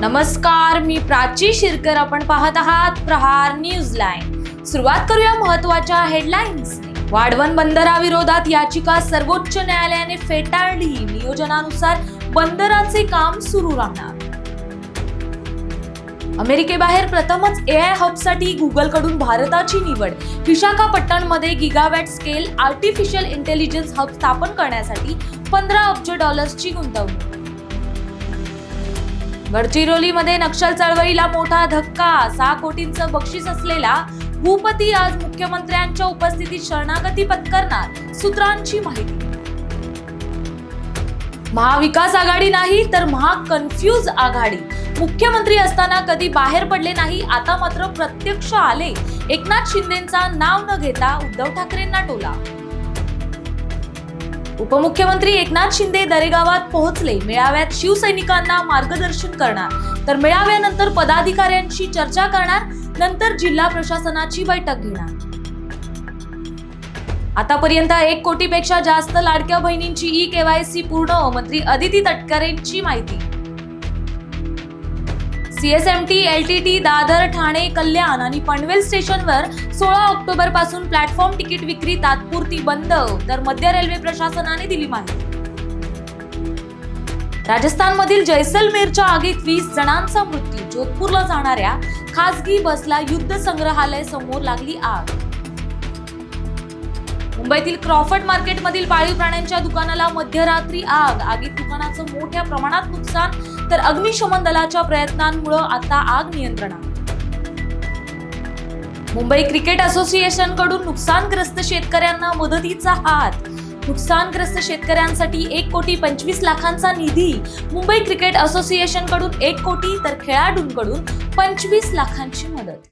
नमस्कार मी प्राची शिरकर. आपण पाहत आहात प्रहार न्यूज लाईन. सुरुवात करूया महत्त्वाच्या हेडलाईन्स वाढवण बंदराविरोधात याचिका सर्वोच्च न्यायालयाने फेटाळली. नियोजनानुसार बंदराचे काम सुरू राहणार. अमेरिकेबाहेर प्रथमच ए आय हबसाठी गुगलकडून भारताची निवड. विशाखापट्टणमध्ये gigawatt scale artificial intelligence hub स्थापन करण्यासाठी पंधरा अब्ज डॉलर्सची गुंतवणूक. गडचिरोलीमध्ये नक्षल चळवळीला मोठा धक्का. सहा कोटींचं बक्षीस असलेला भूपती आज मुख्यमंत्र्यांच्या उपस्थितीत शरणागती पत्करणार सूत्रांची माहिती. महाविकास आघाडी नाही तर महाकन्फ्यूज आघाडी. मुख्यमंत्री असताना कधी बाहेर पडले नाही आता मात्र प्रत्यक्ष आले. एकनाथ शिंदेचा नाव न घेता उद्धव ठाकरेंना टोला. उपमुख्यमंत्री एकनाथ शिंदे दरेगावात पोहोचले. मेळाव्यात शिवसैनिकांना मार्गदर्शन करणार. तर मेळाव्यानंतर पदाधिकाऱ्यांशी चर्चा करणार नंतर जिल्हा प्रशासनाची बैठक घेणार. आतापर्यंत एक कोटीपेक्षा जास्त लाडक्या बहिणींची ई केवायसी पूर्ण मंत्री अदिती तटकरेंची माहिती. सीएसएमटी एलटीटी दादर ठाणे कल्याण आणि पनवेल स्टेशनवर सोळा ऑक्टोबरपासून प्लॅटफॉर्म तिकीट विक्री तात्पुरती बंद. तर मध्य रेल्वे प्रशासनाने दिली माहिती. राजस्थानमधील जैसलमेरच्या आगीत वीस जणांचा मृत्यू. जोधपूरला जाणाऱ्या खासगी बसला युद्ध संग्रहालय समोर लागली आग. मुंबईतील क्रॉफर्ड मार्केटमधील पाळीव प्राण्यांच्या दुकानाला मध्यरात्री आग. आगीत दुकानाचं मोठ्या प्रमाणात नुकसान तर अग्निशमन दलाच्या प्रयत्नांमुळे आता आग नियंत्रणात. मुंबई क्रिकेट असोसिएशनकडून नुकसानग्रस्त शेतकऱ्यांना मदतीचा हात. नुकसानग्रस्त शेतकऱ्यांसाठी एक कोटी पंचवीस लाखांचा निधी. मुंबई क्रिकेट असोसिएशनकडून एक कोटी तर खेळाडूंकडून पंचवीस लाखांची मदत.